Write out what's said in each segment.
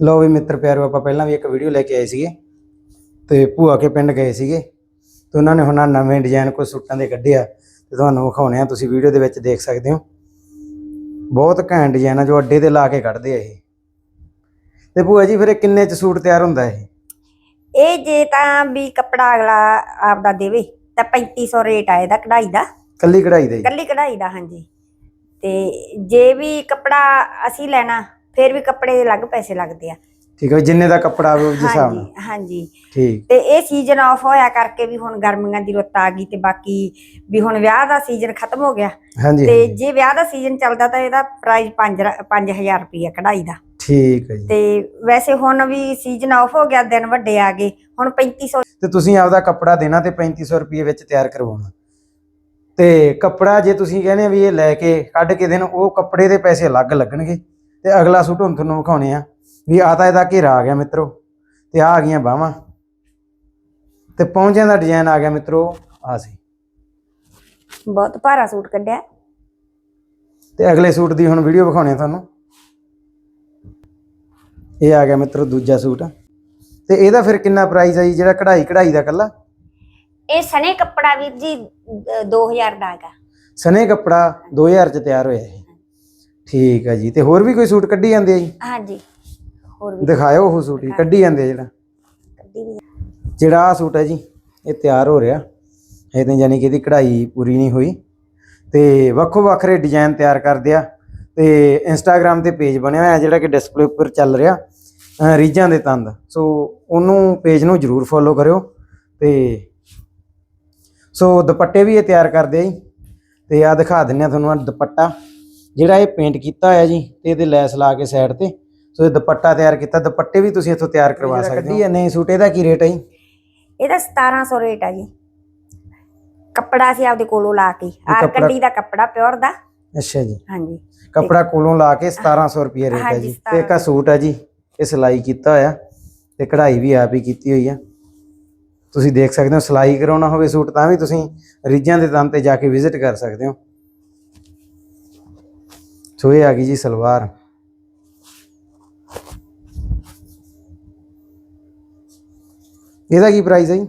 ਲਓ ਵੀ ਮਿੱਤਰ ਪਿਆਰੋ ਆਪਾਂ ਪਹਿਲਾਂ ਵੀ ਇੱਕ ਵੀਡੀਓ ਲੈ ਕੇ ਆਏ ਸੀਗੇ ਤੇ ਭੂਆ ਕੇ ਪਿੰਡ ਗਏ ਸੀਗੇ ਤੇ ਉਹਨਾਂ ਨੇ ਹੁਣ ਆਹ ਨਵੇਂ ਡਿਜ਼ਾਈਨ ਕੋਈ ਸੂਟਾਂ ਦੇ ਕੱਢੇ ਆ ਤੇ ਤੁਹਾਨੂੰ ਵਿਖਾਉਣੇ ਆ ਤੁਸੀਂ ਵੀਡੀਓ ਦੇ ਵਿੱਚ ਦੇਖ ਸਕਦੇ ਹੋ। ਬਹੁਤ ਘੈਂਟ ਡਿਜ਼ਾਈਨ ਆ ਜੋ ਅੱਡੇ ਤੇ ਲਾ ਕੇ ਕੱਢਦੇ ਆ ਇਹ। ਤੇ ਭੂਆ ਜੀ ਫਿਰ ਇਹ ਕਿੰਨੇ ਚ ਸੂਟ ਤਿਆਰ ਹੁੰਦਾ ਇਹ? ਇਹ ਜੇ ਤਾਂ ਵੀ ਕੱਪੜਾ ਅਗਲਾ ਆਪਦਾ ਦੇਵੇ ਤਾਂ 3500 ਰੇਟ ਆ ਇਹਦਾ ਕਢਾਈ ਦਾ। ਕੱਲੀ ਕਢਾਈ ਦਾ ਜੀ ਕੱਲੀ ਕਢਾਈ ਦਾ ਹਾਂਜੀ। ਤੇ ਜੇ ਵੀ ਕੱਪੜਾ ਅਸੀਂ ਲੈਣਾ ਫਿਰ ਵੀ ਕੱਪੜੇ ਦੇ ਅਲੱਗ ਪੈਸੇ ਲੱਗਦੇ ਆ। ਠੀਕ ਹੈ ਜਿੰਨੇ ਦਾ ਕੱਪੜਾ ਆਵੇ ਉਸ ਹਿਸਾਬ ਨਾਲ। ਹਾਂਜੀ। ਠੀਕ। ਤੇ ਇਹ ਸੀਜ਼ਨ ਆਫ ਹੋਇਆ ਕਰਕੇ ਵੀ ਹੁਣ ਗਰਮੀਆਂ ਦੀ ਰੁੱਤ ਆ ਗਈ ਤੇ ਬਾਕੀ ਵੀ ਹੁਣ ਵਿਆਹ ਦਾ ਸੀਜ਼ਨ ਖਤਮ ਹੋ ਗਿਆ। ਹਾਂਜੀ ਤੇ। ਜੇ ਵਿਆਹ ਦਾ ਸੀਜ਼ਨ ਚੱਲਦਾ ਤਾਂ ਇਹਦਾ ਪ੍ਰਾਈਸ 5 5000 ਰੁਪਏ ਕਢਾਈ ਦਾ। ਠੀਕ ਹੈ ਜੀ। ਤੇ ਵੈਸੇ ਹੁਣ ਵੀ ਸੀਜ਼ਨ ਆਫ ਹੋ ਗਿਆ ਦਿਨ ਵੱਡੇ ਆ ਗਏ ਹੁਣ 3500 ਤੇ ਤੁਸੀਂ ਆਪਦਾ ਕੱਪੜਾ ਦੇਣਾ ਤੇ 3500 ਰੁਪਏ ਵਿੱਚ ਤਿਆਰ ਕਰਵਾਉਣਾ। ਤੇ ਕੱਪੜਾ ਜੇ ਤੁਸੀਂ ਕਹਿੰਦੇ ਵੀ ਇਹ ਲੈ ਕੇ ਕੱਢ ਕੇ ਦੇਣ ਉਹ ਕੱਪੜੇ ਦੇ ਪੈਸੇ ਅਲੱਗ ਲੱਗਣਗੇ? ਤੇ ਅਗਲਾ ਸੂਟ ਹੁਣ ਤੁਹਾਨੂੰ ਵਿਖਾਉਣੇ ਆ। ਵੀ ਆ ਤਾਂ ਇਹਦਾ ਘੇਰਾ ਆ ਗਿਆ ਮਿੱਤਰੋ ਤੇ ਆ ਆ ਗਈਆਂ ਬਾਹਾਂ। ਤੇ ਪੌਂਚਿਆਂ ਦਾ ਡਿਜ਼ਾਈਨ ਆ ਗਿਆ ਮਿੱਤਰੋ ਆ ਸੀ। ਬਹੁਤ ਭਾਰਾ ਸੂਟ ਕੱਢਿਆ। ਤੇ ਅਗਲੇ ਸੂਟ ਦੀ ਹੁਣ ਵੀਡੀਓ ਵਿਖਾਉਣੇ ਆ ਤੁਹਾਨੂੰ। ਇਹ ਆ ਗਿਆ ਮਿੱਤਰੋ ਦੂਜਾ ਸੂਟ। ਤੇ ਇਹਦਾ ਫਿਰ ਕਿੰਨਾ ਪ੍ਰਾਈਸ ਆ ਜੀ ਜਿਹੜਾ ਕਢਾਈ ਕਢਾਈ ਦਾ ਕੱਲਾ? ਇਹ ਸਨੇ ਕੱਪੜਾ ਵੀਰ ਜੀ 2000 ਦਾ ਹੈਗਾ। ਸਨੇ ਕੱਪੜਾ 2000 ਚ ਤਿਆਰ ਹੋਇਆ ਇਹ। ਠੀਕ ਆ ਜੀ ਤੇ ਹੋਰ ਵੀ ਕੋਈ ਸੂਟ ਕੱਢੀ ਜਾਂਦੇ ਆ ਜੀ? ਹਾਂਜੀ ਹੋਰ ਵੀ। ਦਿਖਾਇਓ ਉਹ ਸੂਟ ਜੀ ਕੱਢੀ ਜਾਂਦੇ ਆ ਜਿਹੜਾ। ਕੱਢੀ ਵੀ। ਜਿਹੜਾ ਆ ਸੂਟ ਹੈ ਜੀ ਇਹ ਤਿਆਰ ਹੋ ਰਿਹਾ। ਇਹ ਤਾਂ ਯਾਨੀ ਕਿ ਇਹਦੀ ਕਢਾਈ ਪੂਰੀ ਨਹੀਂ ਹੋਈ। ਤੇ ਵੱਖੋ ਵੱਖਰੇ ਡਿਜ਼ਾਈਨ ਤਿਆਰ ਕਰਦੇ ਆ। ਤੇ ਇੰਸਟਾਗ੍ਰam ਤੇ ਪੇਜ ਬਣਿਆ ਹੋਇਆ ਜਿਹੜਾ ਕਿ ਡਿਸਪਲੇ ਉੱਪਰ ਚੱਲ ਰਿਹਾ ਰੀਝਾਂ ਦੇ ਤੰਦ। ਸੋ ਉਹਨੂੰ ਪੇਜ ਨੂੰ ਜਰੂਰ ਫੋਲੋ ਕਰਿਓ। ਤੇ ਸੋ ਦੁਪੱਟੇ ਵੀ ਇਹ ਤਿਆਰ ਕਰਦੇ ਆ ਜੀ। ਤੇ ਆ ਦਿਖਾ ਦਿੰਨੇ ਆ ਤੁਹਾਨੂੰ ਆ ਦੁਪੱਟਾ। ਜਿਹੜਾ ਇਹ ਪੇਂਟ ਕੀਤਾ ਹੋਇਆ ਜੀ ਤੇ ਇਹਦੇ ਲੈਸ ਲਾ ਕੇ ਸਾਈਡ ਤੇ ਸੋ ਇਹ ਦੁਪੱਟਾ ਤਿਆਰ ਕੀਤਾ। ਦੁਪੱਟੇ ਵੀ ਤੁਸੀਂ ਇੱਥੋਂ ਤਿਆਰ ਕਰਵਾ ਸਕਦੇ ਹੋ। ਨਹੀਂ ਸੂਟ। ਇਹਦਾ ਕੀ ਰੇਟ ਹੈ ਜੀ? ਇਹਦਾ 1700 ਰੇਟ ਆ ਜੀ। ਕੱਪੜਾ ਅਸੀਂ ਆਪਦੇ ਕੋਲੋਂ ਲਾ ਕੇ। ਆਰਕੰਡੀ ਦਾ ਕੱਪੜਾ ਪਿਓਰ ਦਾ। ਅੱਛਾ ਜੀ। ਹਾਂਜੀ। ਕੱਪੜਾ ਕੋਲੋਂ ਲਾ ਕੇ 1700 ਰੁਪਏ ਰੇਟ ਹੈ ਜੀ। ਤੇ ਇੱਕ ਆਹ ਸੂਟ ਹੈ ਜੀ ਇਹ ਸਿਲਾਈ ਕੀਤਾ ਹੋਇਆ ਤੇ ਕਢਾਈ ਵੀ ਆਪ ਹੀ ਕੀਤੀ ਹੋਈ ਆ। ਤੁਸੀਂ ਦੇਖ ਸਕਦੇ ਹੋ ਸਿਲਾਈ ਕਰਾਉਣਾ ਹੋਵੇ ਸੂਟ ਤਾਂ ਵੀ ਤੁਸੀਂ ਰੀਝਾਂ ਦੇ ਦਮ ਤੇ ਜਾ ਕੇ ਵਿਜ਼ਿਟ ਕਰ ਸਕਦੇ ਹੋ। ਸੋ ਇਹ ਆ ਗਈ ਜੀ ਸਲਵਾਰ। ਇਹਦਾ ਕੀ ਪ੍ਰਾਈਸ ਹੈ ਜੀ?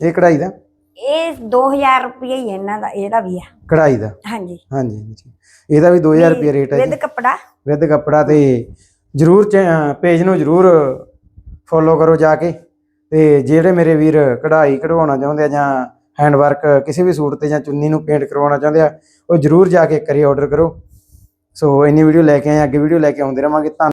ਇਹ ਕਢਾਈ ਦਾ? ਇਹ 2000 ਰੁਪਏ ਹੀ ਇਹਨਾਂ ਦਾ ਇਹਦਾ ਵੀ ਆ। ਕਢਾਈ ਦਾ? ਹਾਂਜੀ। ਹਾਂਜੀ ਹਾਂਜੀ। ਇਹਦਾ ਵੀ 2000 ਰੁਪਏ ਰੇਟ ਹੈ ਜੀ। ਵਿਦ ਕੱਪੜਾ। ਵਿਦ ਕੱਪੜਾ ਤੇ ਜਰੂਰ ਪੇਜ ਨੂੰ ਜਰੂਰ ਫੋਲੋ ਕਰੋ ਜਾ ਕੇ। ਤੇ ਜਿਹੜੇ ਮੇਰੇ ਵੀਰ ਕਢਾਈ ਕਢਵਾਉਣਾ ਚਾਹੁੰਦੇ ਆ ਜਾਂ ਹੈਂਡ ਵਰਕ ਕਿਸੇ ਵੀ ਸੂਟ ਤੇ ਜਾਂ ਚੁੰਨੀ ਨੂੰ ਪੇਂਟ ਕਰਵਾਉਣਾ ਚਾਹੁੰਦੇ ਆ ਉਹ ਜਰੂਰ ਜਾ ਕੇ ਕਰੀ ਆਰਡਰ ਕਰੋ। ਸੋ ਇੰਨੀ ਵੀਡੀਓ ਲੈ ਕੇ ਆਏ ਅੱਗੇ ਵੀਡੀਓ ਲੈ ਕੇ ਆਉਂਦੇ ਰਵਾਂਗੇ। ਧੰਨ